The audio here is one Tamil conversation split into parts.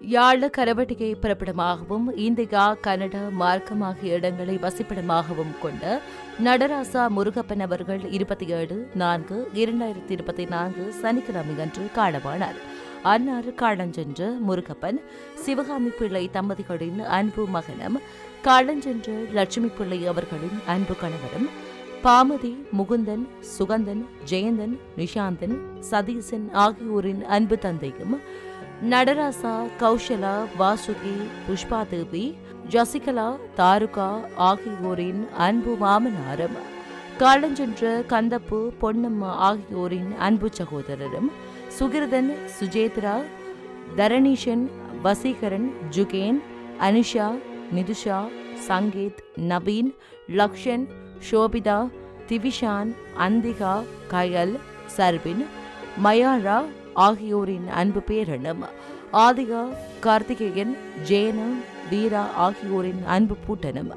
யாழ கரவட்டியை பிறப்பிடமாகவும் இந்தியா கனடா மார்க்கம் ஆகிய இடங்களை வசிப்பிடமாகவும் கொண்ட நடராசா முருகப்பன் அவர்கள் இருபத்தி ஏழு நான்கு இரண்டாயிரத்தி இருபத்தி நான்கு சனிக்கிழமை அன்று காலமானார். அன்னாறு காலஞ்சென்ற முருகப்பன் சிவகாமி பிள்ளை தம்பதிகளின் அன்பு மகனும் காலஞ்சென்ற லட்சுமி பிள்ளை அவர்களின் அன்பு கணவரும் பாமதி முகுந்தன் சுகந்தன் ஜெயந்தன் நிஷாந்தன் சதீசன் ஆகியோரின் அன்பு தந்தையும் நடராசா கௌஷலா வாசுகி புஷ்பா தேவி ஜசிகலா தாருகா ஆகியோரின் அன்பு மாமனாரும் காலஞ்சென்ற கந்தப்பு பொன்னம்மா ஆகியோரின் அன்பு சகோதரரும் சுகிருதன் சுஜேத்ரா தரணீஷன் வசீகரன் ஜுகேன் அனிஷா நிதுஷா சங்கீத் நவீன் லக்ஷன் ஷோபிதா திவிஷான் அந்திகா கயல் சர்வின் மயாரா ஆகியோரின் அன்பு பேரனும் ஆதிகா கார்த்திகேயன் ஜெயனம் வீரா ஆகியோரின் அன்பு பூட்டனும்.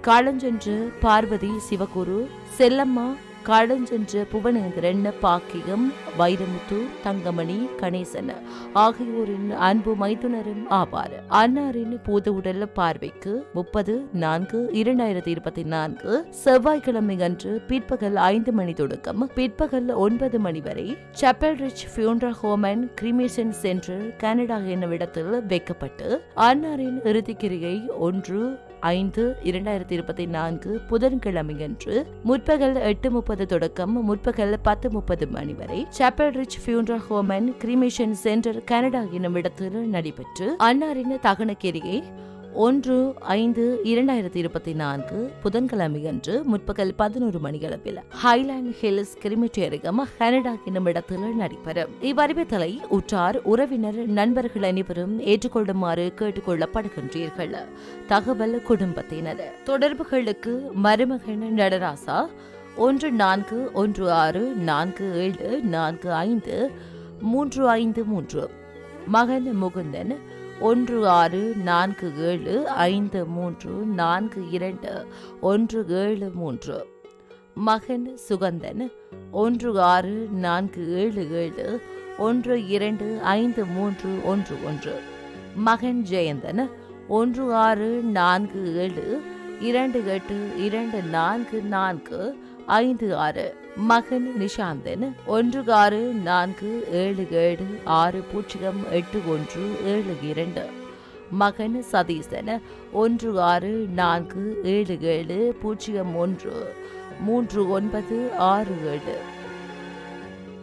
காலஞ்சென்று பார்வதி சிவகுரு செல்லம்மா கடஞ்சென்று புவனேந்திரன் பாக்கியம் வைரமுத்து தங்கமணி கணேசன் ஆகியோரின் அன்பு மைத்துனரும் ஆவார். அன்னாரின் பூத உடல் பார்வைக்கு முப்பது நான்கு இரண்டாயிரத்தி இருபத்தி நான்கு செவ்வாய்க்கிழமை அன்று பிற்பகல் ஐந்து மணி தொடக்கம். பிற்பகல் ஒன்பது மணி வரை chapel ridge funeral and cremation centre Canada என்னும் இடத்தில் வைக்கப்பட்டு அன்னாரின் இறுதிக்கிரியை ஒன்று ஐந்து இரண்டாயிரத்தி இருபத்தி நான்கு புதன்கிழமையன்று முற்பகல் எட்டு முப்பது தொடக்கம் முற்பகல் பத்து முப்பது மணி வரை chapel ridge funeral home and cremation centre Canada என்னும் இடத்தில் நடைபெற்று அன்னாரின் தகனக்கேரியை ஒன்று ஐந்து இரண்டாயிரத்தி இருபத்தி நான்கு புதன்கிழமையன்று முற்பகல் பதினோரு மணியளவில் ஹைலாண்ட் ஹில்ஸ் கிரிமிட்டேரியம் கனடா என்னும் இடத்தில் நடைபெறும். இவ்வறிவித்தலை உற்றார் உறவினர் நண்பர்கள் அனைவரும் ஏற்றுக்கொள்ளுமாறு கேட்டுக்கொள்ளப்படுகின்றீர்கள். தகவல் குடும்பத்தினர். தொடர்புகளுக்கு மருமகன் நடராசா ஒன்று நான்கு ஒன்று ஆறு நான்கு ஏழு நான்கு ஐந்து மூன்று ஐந்து மூன்று. மகன் முகுந்தன் ஒன்று ஆறு நான்கு ஏழு ஐந்து மூன்று நான்கு இரண்டு ஒன்று ஏழு மூன்று. மகன் சுகந்தன் ஒன்று ஆறு நான்கு ஏழு ஏழு ஒன்று இரண்டு ஐந்து மூன்று ஒன்று ஒன்று. மகன் ஜெயந்தன் ஒன்று ஆறு நான்கு ஏழு இரண்டு எட்டு இரண்டு நான்கு நான்கு ஐந்து ஆறு. மகன் நிஷாந்தன் ஒன்று ஆறு நான்கு ஏழு ஏழு ஆறு பூஜ்ஜியம் எட்டு ஒன்று ஏழு இரண்டு. மகன் சதீசன் ஒன்று ஆறு நான்கு ஏழு ஏழு பூஜ்ஜியம் ஒன்று மூன்று ஒன்பது ஆறு ஏழு.